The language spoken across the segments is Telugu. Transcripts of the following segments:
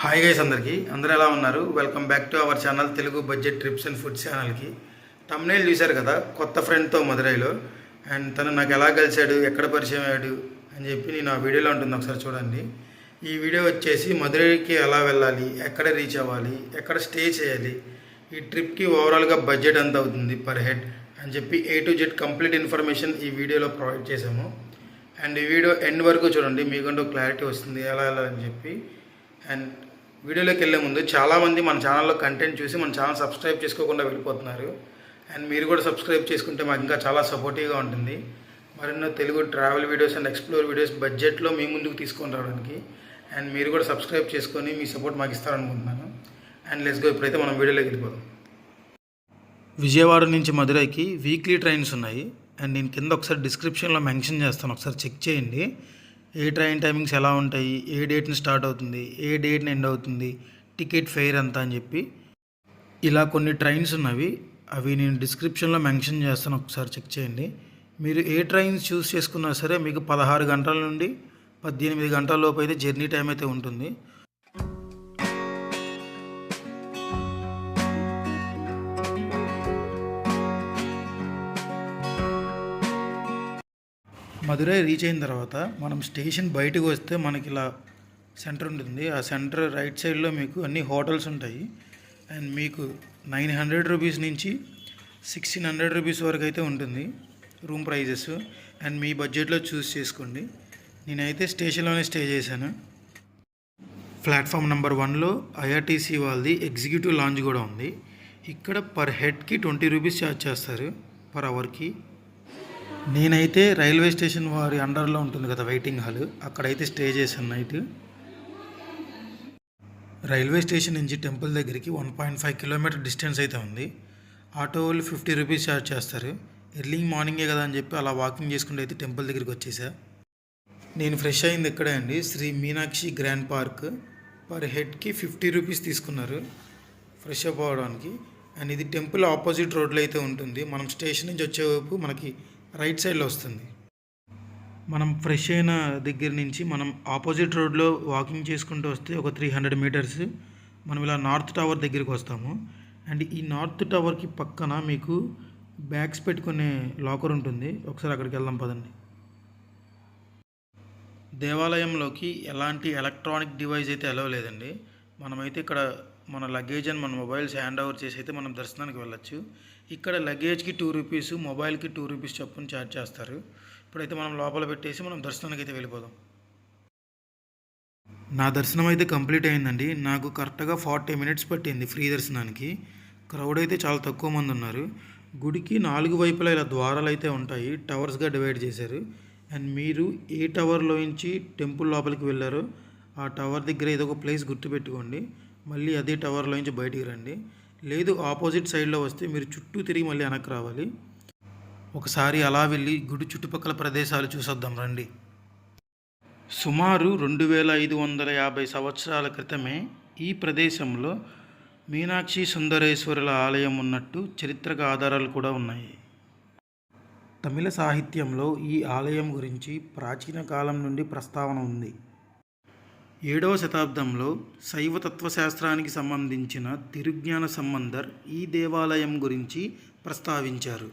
హాయ్ గైస్ అందరికీ. అందరూ ఎలా ఉన్నారు? Welcome back to our channel Telugu budget trips and food ఛానల్కి తమ్నేల్ చూశారు కదా కొత్త ఫ్రెండ్తో మదురైలో అండ్ తను నాకు ఎలా కలిశాడు ఎక్కడ పరిచయం అయ్యాడు అని చెప్పి నేను ఆ వీడియోలో ఉంటుంది ఒకసారి చూడండి. ఈ వీడియో వచ్చేసి మదురైకి ఎలా వెళ్ళాలి ఎక్కడ రీచ్ అవ్వాలి ఎక్కడ స్టే చేయాలి ఈ ట్రిప్కి ఓవరాల్గా బడ్జెట్ ఎంత అవుతుంది పర్ హెడ్ అని చెప్పి A to Z complete information ఈ వీడియోలో ప్రొవైడ్ చేశాము. అండ్ ఈ వీడియో ఎండ్ వరకు చూడండి మీకంటూ క్లారిటీ వస్తుంది ఎలా వెళ్ళాలని చెప్పి. అండ్ వీడియోలోకి వెళ్ళే ముందు చాలామంది మన ఛానల్లో కంటెంట్ చూసి మన ఛానల్ సబ్స్క్రైబ్ చేసుకోకుండా వెళ్ళిపోతున్నారు. అండ్ మీరు కూడా సబ్స్క్రైబ్ చేసుకుంటే మాకు ఇంకా చాలా సపోర్టివ్గా ఉంటుంది. మరెన్నో Telugu travel videos and explore videos బడ్జెట్లో మీ ముందుకు తీసుకొని రావడానికి. అండ్ మీరు కూడా సబ్స్క్రైబ్ చేసుకొని మీ సపోర్ట్ మాకు ఇస్తారనుకుంటున్నాను. అండ్ లెస్ గో ఇప్పుడైతే మనం వీడియోలోకి వెళ్ళిపోదాం. విజయవాడ నుంచి మదురైకి వీక్లీ ట్రైన్స్ ఉన్నాయి. అండ్ నేను కింద ఒకసారి డిస్క్రిప్షన్లో మెన్షన్ చేస్తాను. ఒకసారి చెక్ చేయండి. ఏ ట్రైన్ టైమింగ్స్ ఎలా ఉంటాయి? ఏ డేట్ని స్టార్ట్ అవుతుంది? ఏ డేట్ని ఎండ్ అవుతుంది? టికెట్ ఫెయిర్ ఎంత అని చెప్పి ఇలా కొన్ని ట్రైన్స్ ఉన్నవి. అవి నేను డిస్క్రిప్షన్లో మెన్షన్ చేస్తాను. ఒకసారి చెక్ చేయండి. మీరు ఏ ట్రైన్స్ చూస్ చేసుకున్నా సరే మీకు పదహారు గంటల నుండి పద్దెనిమిది గంటల లోపు అయితే జర్నీ టైం అయితే ఉంటుంది. మధురై రీచ్ అయిన తర్వాత మనం స్టేషన్ బయటకు వస్తే మనకి ఇలా సెంటర్ ఉంటుంది. ఆ సెంటర్ రైట్ సైడ్లో మీకు అన్ని హోటల్స్ ఉంటాయి. అండ్ మీకు నైన్ హండ్రెడ్ రూపీస్ నుంచి సిక్స్టీన్ హండ్రెడ్ రూపీస్ వరకు అయితే ఉంటుంది రూమ్ ప్రైజెస్ అండ్ మీ బడ్జెట్లో చూస్ చేసుకోండి. నేనైతే స్టేషన్లోనే స్టే చేశాను. ప్లాట్ఫామ్ నెంబర్ వన్లో ఐఆర్టీసీ వాళ్ళది ఎగ్జిక్యూటివ్ లాంజ్ కూడా ఉంది. ఇక్కడ పర్ హెడ్కి ట్వంటీ రూపీస్ ఛార్జ్ చేస్తారు. పర్ అవర్కి నేనైతే రైల్వే స్టేషన్ వారి అండర్లో ఉంటుంది కదా వెయిటింగ్ హాల్ అక్కడైతే స్టే చేశాను నైట్. రైల్వే స్టేషన్ నుంచి టెంపుల్ దగ్గరికి one point five kilometre distance అయితే ఉంది. ఆటో వాళ్ళు ఫిఫ్టీ రూపీస్ ఛార్జ్ చేస్తారు. ఎర్లీ మార్నింగే కదా అని చెప్పి అలా వాకింగ్ చేసుకుంటూ అయితే టెంపుల్ దగ్గరికి వచ్చేసా. నేను ఫ్రెష్ అయింది ఇక్కడే అండి. Shri Meenakshi grand park per హెడ్కి fifty rupees తీసుకున్నారు ఫ్రెష్ అప్ అవ్వడానికి. అండ్ ఇది టెంపుల్ ఆపోజిట్ రోడ్లో అయితే ఉంటుంది. మనం స్టేషన్ నుంచి వచ్చేవైపు మనకి రైట్ సైడ్లో వస్తుంది. మనం ఫ్రెష్ అయిన దగ్గర నుంచి మనం ఆపోజిట్ రోడ్లో వాకింగ్ చేసుకుంటూ వస్తే ఒక త్రీ హండ్రెడ్ మీటర్స్ మనం ఇలా నార్త్ టవర్ దగ్గరికి వస్తాము. అండ్ ఈ నార్త్ టవర్కి పక్కన మీకు బ్యాగ్స్ పెట్టుకునే లాకర్ ఉంటుంది. ఒకసారి అక్కడికి వెళ్దాం పదండి. దేవాలయంలోకి ఎలాంటి ఎలక్ట్రానిక్ డివైస్ అయితే అలవ్ లేదండి. మనమైతే ఇక్కడ మన లగేజ్ అని మన మొబైల్స్ హ్యాండ్ ఓవర్ చేసి అయితే మనం దర్శనానికి వెళ్ళొచ్చు. ఇక్కడ లగేజ్కి టూ రూపీస్ మొబైల్కి టూ రూపీస్ చొప్పున ఛార్జ్ చేస్తారు. ఇప్పుడైతే మనం లోపల పెట్టేసి మనం దర్శనానికి అయితే వెళ్ళిపోదాం. నా దర్శనం అయితే కంప్లీట్ అయిందండి. నాకు కరెక్ట్గా ఫార్టీ మినిట్స్ పట్టింది ఫ్రీ దర్శనానికి. క్రౌడ్ అయితే చాలా తక్కువ మంది ఉన్నారు. గుడికి నాలుగు వైపులా ఇలా ద్వారాలు అయితే ఉంటాయి. టవర్స్గా డివైడ్ చేశారు. అండ్ మీరు ఏ టవర్లో నుంచి టెంపుల్ లోపలికి వెళ్ళారో ఆ టవర్ దగ్గర ఏదో ఒక ప్లేస్ గుర్తుపెట్టుకోండి. మళ్ళీ అదే టవర్లో నుంచి బయటికి రండి. లేదు ఆపోజిట్ సైడ్లో వస్తే మీరు చుట్టూ తిరిగి మళ్ళీ వెనక్కి రావాలి. ఒకసారి అలా వెళ్ళి గుడి చుట్టుపక్కల ప్రదేశాలు చూసొద్దాం రండి. సుమారు రెండు వేల ఐదు వందల యాభై సంవత్సరాల క్రితమే ఈ ప్రదేశంలో మీనాక్షి సుందరేశ్వరుల ఆలయం ఉన్నట్టు చరిత్రక ఆధారాలు కూడా ఉన్నాయి. తమిళ సాహిత్యంలో ఈ ఆలయం గురించి ప్రాచీన కాలం నుండి ప్రస్తావన ఉంది. ఏడవ శతాబ్దంలో శైవ తత్వశాస్త్రానికి సంబంధించిన తిరుజ్ఞాన సంబంధర్ ఈ దేవాలయం గురించి ప్రస్తావించారు.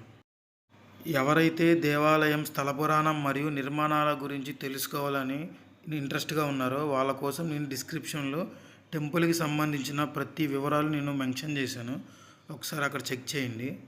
ఎవరైతే దేవాలయం స్థల పురాణం మరియు నిర్మాణాల గురించి తెలుసుకోవాలని ఇంట్రెస్ట్గా ఉన్నారో వాళ్ళ కోసం నేను డిస్క్రిప్షన్లో టెంపుల్కి సంబంధించిన ప్రతి వివరాలు నేను మెన్షన్ చేశాను. ఒకసారి అక్కడ చెక్ చేయండి.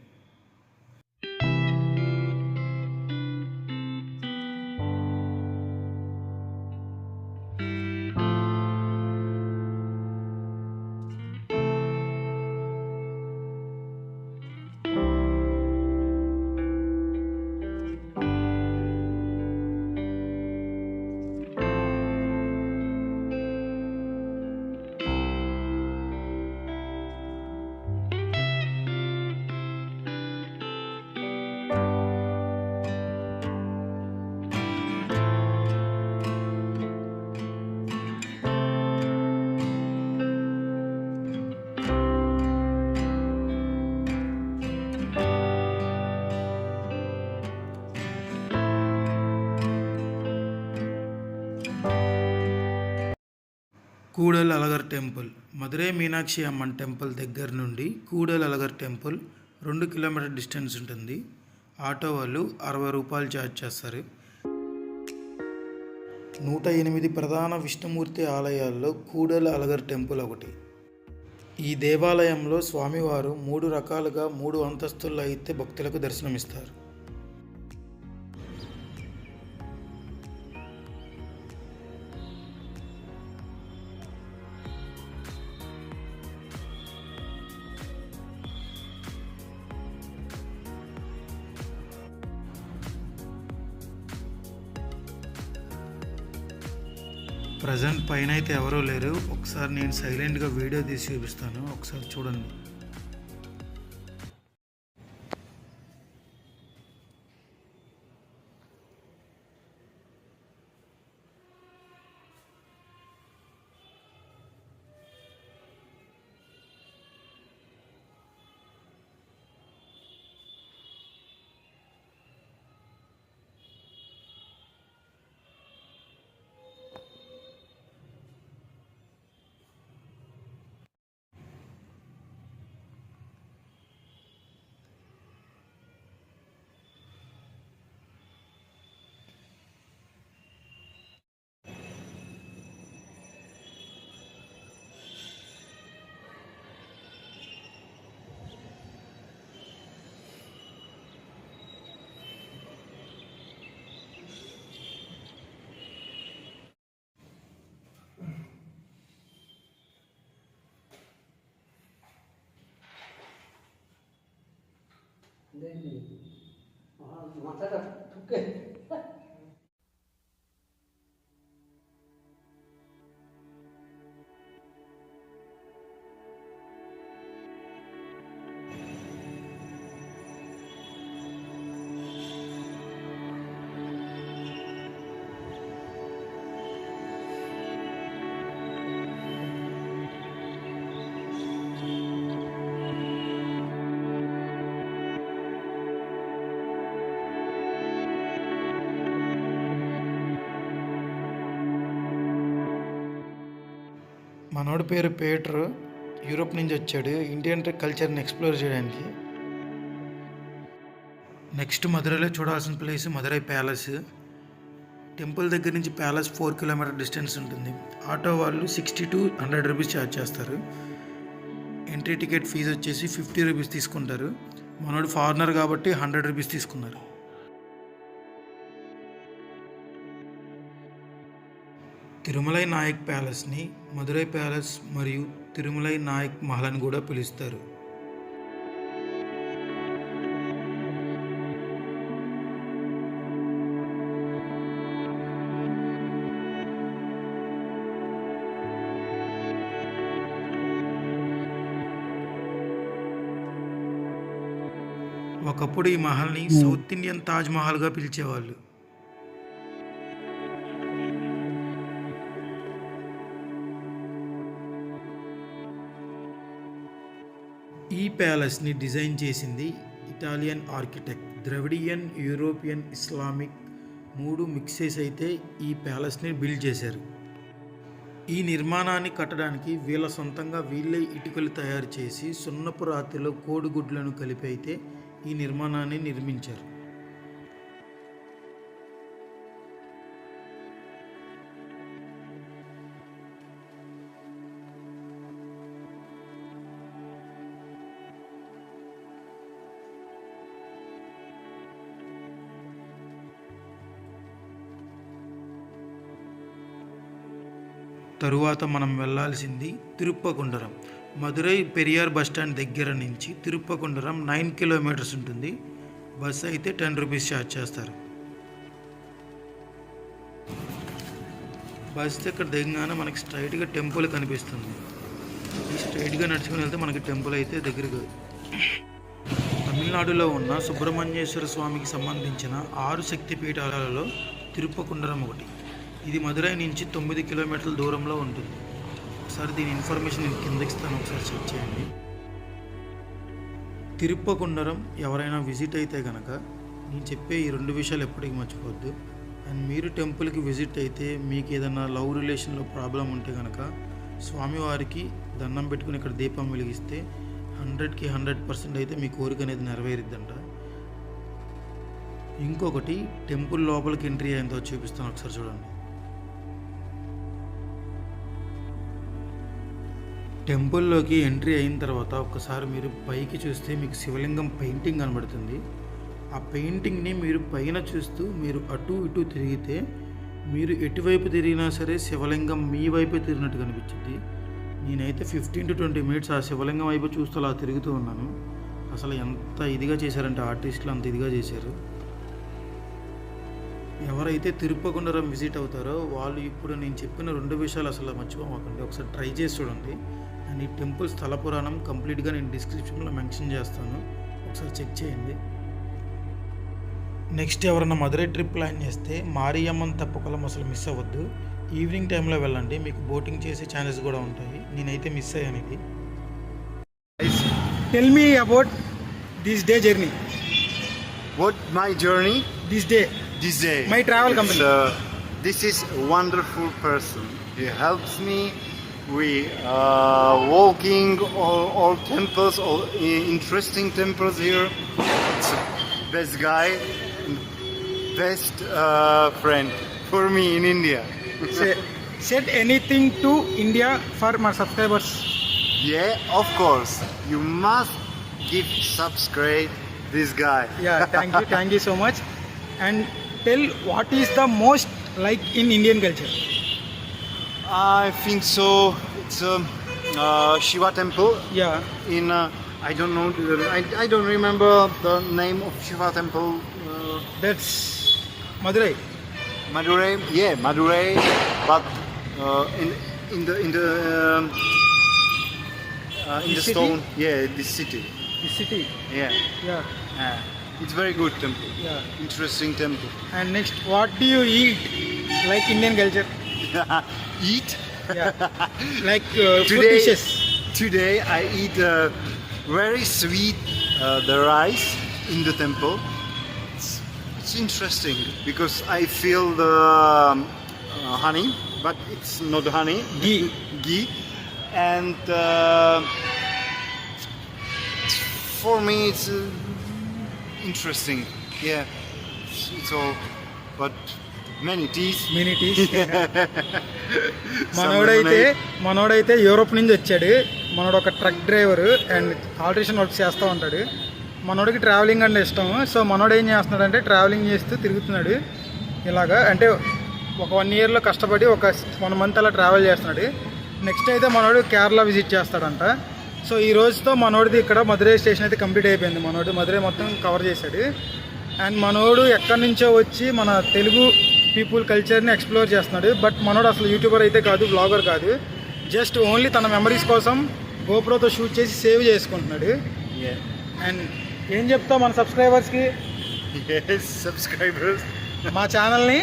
కూడల్ అలగర్ టెంపుల్ మదురై మీనాక్షి అమ్మన్ టెంపుల్ దగ్గర నుండి కూడల్ అలగర్ టెంపుల్ రెండు కిలోమీటర్ డిస్టెన్స్ ఉంటుంది. ఆటో వాళ్ళు అరవై రూపాయలు ఛార్జ్ చేస్తారు. నూట ఎనిమిది ప్రధాన విష్ణుమూర్తి ఆలయాల్లో కూడల్ అలగర్ టెంపుల్ ఒకటి. ఈ దేవాలయంలో స్వామివారు మూడు రకాలుగా మూడు అంతస్తుల్లో అయితే భక్తులకు దర్శనమిస్తారు. ప్రజెంట్ పైన అయితే ఎవరూ లేరు. ఒకసారి నేను సైలెంట్గా వీడియో తీసి చూపిస్తాను. ఒకసారి చూడండి. देख लीजिए वहाँ माथा का थुक మనోడి పేరు పేటర్. యూరోప్ నుంచి వచ్చాడు. ఇండియన్ కల్చర్ని ఎక్స్ప్లోర్ చేయడానికి. నెక్స్ట్ మధురైలో చూడాల్సిన ప్లేస్ మధురై ప్యాలెస్. టెంపుల్ దగ్గర నుంచి ప్యాలెస్ ఫోర్ కిలోమీటర్ డిస్టెన్స్ ఉంటుంది. ఆటో వాళ్ళు sixty to hundred rupees charge చేస్తారు. ఎంట్రీ టికెట్ ఫీజు వచ్చేసి ఫిఫ్టీ రూపీస్ తీసుకుంటారు. మనోడు ఫారినర్ కాబట్టి హండ్రెడ్ రూపీస్ తీసుకున్నారు. తిరుమలై నాయక్ ప్యాలెస్ని మదురై ప్యాలెస్ మరియు తిరుమలై నాయక్ మహల్ అని కూడా పిలుస్తారు. ఒకప్పుడు ఈ మహల్ని సౌత్ ఇండియన్ తాజ్ మహల్గా పిలిచేవాళ్ళు. ఈ ప్యాలెస్ని డిజైన్ చేసింది Italian architect Dravidian European Islamic మూడు మిక్సెస్ అయితే ఈ ప్యాలెస్ని బిల్డ్ చేశారు. ఈ నిర్మాణాన్ని కట్టడానికి వీళ్ళ సొంతంగా వీళ్ళే ఇటుకలు తయారు చేసి సున్నపు రాతిలో కోడిగుడ్లను కలిపి అయితే ఈ నిర్మాణాన్ని నిర్మించారు. తరువాత మనం వెళ్ళాల్సింది తిరుప్పకుండరం. మదురై పెరియార్ బస్ స్టాండ్ దగ్గర నుంచి తిరుప్పకుండరం నైన్ కిలోమీటర్స్ ఉంటుంది. బస్ అయితే టెన్ రూపీస్ ఛార్జ్ చేస్తారు. బస్ ఇక్కడ దిగగానే మనకి స్ట్రైట్గా టెంపుల్ కనిపిస్తుంది. ఈ స్ట్రైట్గా నడుచుకుని వెళ్తే మనకి టెంపుల్ అయితే దగ్గరకు తమిళనాడులో ఉన్న సుబ్రహ్మణ్యేశ్వర స్వామికి సంబంధించిన ఆరు శక్తిపీఠాలలో తిరుప్పకుండరం ఒకటి. ఇది మదురై నుంచి తొమ్మిది కిలోమీటర్ల దూరంలో ఉంటుంది. ఒకసారి దీని ఇన్ఫర్మేషన్ నేను కిందకి ఇస్తాను. ఒకసారి చెక్ చేయండి. తిరుప్పకుండరం ఎవరైనా విజిట్ అయితే కనుక నేను చెప్పే ఈ రెండు విషయాలు ఎప్పటికీ మర్చిపోవద్దు. అండ్ మీరు టెంపుల్కి విజిట్ అయితే మీకు ఏదైనా లవ్ రిలేషన్లో ప్రాబ్లం ఉంటే కనుక స్వామివారికి దండం పెట్టుకుని ఇక్కడ దీపం వెలిగిస్తే హండ్రెడ్కి హండ్రెడ్ పర్సెంట్ అయితే మీ కోరిక అనేది నెరవేరిద్దంట. ఇంకొకటి టెంపుల్ లోపలికి ఎంట్రీ అయిందో చూపిస్తాను. ఒకసారి చూడండి. టెంపుల్లోకి ఎంట్రీ అయిన తర్వాత ఒక్కసారి మీరు పైకి చూస్తే మీకు శివలింగం పెయింటింగ్ కనబడుతుంది. ఆ పెయింటింగ్ని మీరు పైన చూస్తూ మీరు అటు ఇటు తిరిగితే మీరు ఎటువైపు తిరిగినా సరే శివలింగం మీ వైపే తిరిగినట్టు కనిపించింది. నేనైతే ఫిఫ్టీన్ టు ట్వంటీ మినిట్స్ ఆ శివలింగం వైపు చూస్తూ అలా తిరుగుతూ ఉన్నాను. అసలు ఎంత ఇదిగా చేశారంటే ఆర్టిస్టులు అంత ఇదిగా చేశారు. ఎవరైతే తిరుపగుండరం విజిట్ అవుతారో వాళ్ళు ఇప్పుడు నేను చెప్పిన రెండు విషయాలు అసలు మర్చిపోమాకండి ఒకసారి ట్రై చేసి చూడండి. అండ్ ఈ టెంపుల్ స్థల పురాణం కంప్లీట్గా నేను డిస్క్రిప్షన్లో మెన్షన్ చేస్తాను. ఒకసారి చెక్ చేయండి. నెక్స్ట్ ఎవరైనా మదురై ట్రిప్ ప్లాన్ చేస్తే మారియమ్మన్ తప్పకుండా అసలు మిస్ అవ్వద్దు. ఈవినింగ్ టైంలో వెళ్ళండి. మీకు బోటింగ్ చేసే ఛాన్సెస్ కూడా ఉంటాయి. నేనైతే మిస్ అయ్యాను ఇది. Tell me about this day journey. What my journey? This day. My travel company. uh, this is a wonderful person. He helps me. We are walking all, all temples, all interesting temples here. It's best guy, best uh, friend for me in India. Say, said anything to India for my subscribers. yeah, of course. You must give subscribe this guy. Yeah, thank you, thank you so much. And tell what is the most like in Indian culture. I think so. It's a uh, Shiva temple Yeah, in uh, I don't know I, I don't remember the name of Shiva temple uh, that's Madurai. Madurai yeah Madurai but uh, in in the in the um, uh, in The the city? stone yeah this city The city. yeah Yeah, uh, it's very good temple yeah. interesting temple And next, what do you eat like Indian culture? eat Yeah, like uh, food dishes. Today I eat uh, very sweet uh, the rice in the temple. It's, it's interesting because I feel the um, uh, honey, but it's not honey. Ghee. Ghee, and uh, for me it's uh, interesting. Yeah, all, but many teas. Mini teas మనోడైతే మనోడైతే యూరోప్ నుంచి వచ్చాడు. మనోడు ఒక truck driver and alteration work చేస్తూ ఉంటాడు. మనోడికి ట్రావెలింగ్ అంటే ఇష్టం. సో మనోడు ఏం చేస్తున్నాడు అంటే ట్రావెలింగ్ చేస్తూ తిరుగుతున్నాడు. ఇలాగా అంటే ఒక వన్ ఇయర్లో కష్టపడి ఒక వన్ మంత్ అలా ట్రావెల్ చేస్తున్నాడు. నెక్స్ట్ అయితే మనోడు కేరళ విజిట్ చేస్తాడంట. సో ఈ రోజుతో మనోడిది ఇక్కడ మధురై స్టేషన్ అయితే కంప్లీట్ అయిపోయింది మనోడు మధురై మొత్తం కవర్ చేశాడు అండ్ మనోడు ఎక్కడి నుంచో వచ్చి మన తెలుగు పీపుల్ కల్చర్ని ఎక్స్ప్లోర్ చేస్తున్నాడు బట్ మనోడు అసలు యూట్యూబర్ అయితే కాదు బ్లాగర్ కాదు జస్ట్ ఓన్లీ తన మెమరీస్ కోసం గోప్రోతో షూట్ చేసి సేవ్ చేసుకుంటున్నాడు. అండ్ ఏం చెప్తావు మన సబ్స్క్రైబర్స్కి subscribers. మా ఛానల్ని.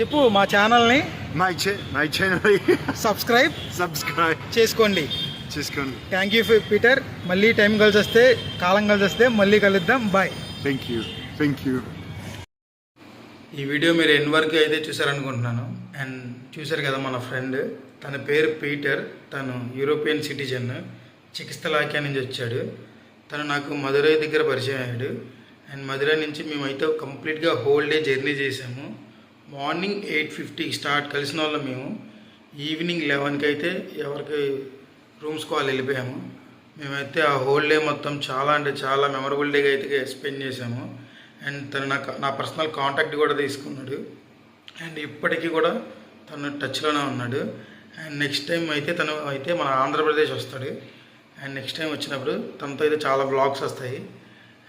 చెప్పు మా ఛానల్ని cha- my channel. Subscribe subscribe. చేసుకోండి చేసుకోండి. థ్యాంక్ యూ పీటర్ మళ్ళీ టైం కలిసి వస్తే కాలం కలిసి వస్తే మళ్ళీ కలుద్దాం. Bye thank you thank you ఈ వీడియో మీరు ఎన్ని వరకు అయితే చూసారనుకుంటున్నాను. అండ్ చూశారు కదా మన ఫ్రెండ్ తన పేరు పీటర్ తను యూరోపియన్ సిటిజన్ చికిస్తలాకియా నుంచి వచ్చాడు. తను నాకు మధురై దగ్గర పరిచయం అయ్యాడు. అండ్ మధురై నుంచి మేమైతే కంప్లీట్గా హోల్ డే జర్నీ చేసాము మార్నింగ్ ఎయిట్ ఫిఫ్టీకి స్టార్ట్ కలిసిన వాళ్ళం మేము. ఈవినింగ్ లెవెన్కి అయితే ఎవరికి రూమ్స్కి వాళ్ళు వెళ్ళిపోయాము. మేమైతే ఆ హోల్ డే మొత్తం చాలా అంటే చాలా మెమరబుల్ డేగా అయితే స్పెండ్ చేసాము అండ్ తను నాకు నా పర్సనల్ కాంటాక్ట్ కూడా తీసుకున్నాడు. అండ్ ఇప్పటికీ కూడా తను టచ్లోనే ఉన్నాడు. అండ్ నెక్స్ట్ టైం అయితే తను అయితే మన ఆంధ్రప్రదేశ్ వస్తాడు. అండ్ నెక్స్ట్ టైం వచ్చినప్పుడు తనతో అయితే చాలా బ్లాగ్స్ వస్తాయి.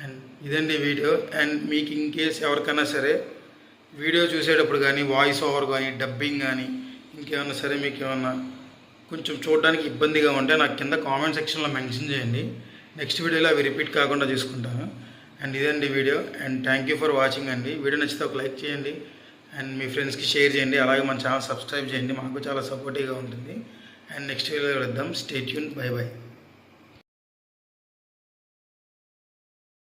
అండ్ ఇదండి వీడియో. అండ్ మీకు ఇన్ కేస్ ఎవరికైనా సరే వీడియో చూసేటప్పుడు కానీ వాయిస్ ఓవర్ కానీ డబ్బింగ్ కానీ ఇంకేమన్నా సరే మీకు ఏమన్నా కొంచెం చూడడానికి ఇబ్బందిగా ఉంటే నాకు కింద కామెంట్ సెక్షన్లో మెన్షన్ చేయండి. నెక్స్ట్ వీడియోలో అవి రిపీట్ కాకుండా చూసుకుంటాను. అండ్ ఇదండి video. And thank you for watching అండి. వీడియో నచ్చితే ఒక లైక్ చేయండి. అండ్ మీ ఫ్రెండ్స్కి షేర్ చేయండి. అలాగే మన ఛానల్ సబ్స్క్రైబ్ చేయండి. మాకు చాలా సపోర్టివ్గా ఉంటుంది. అండ్ నెక్స్ట్ వీడియోలో వెళ్దాం స్టేట్యూన్ బై బై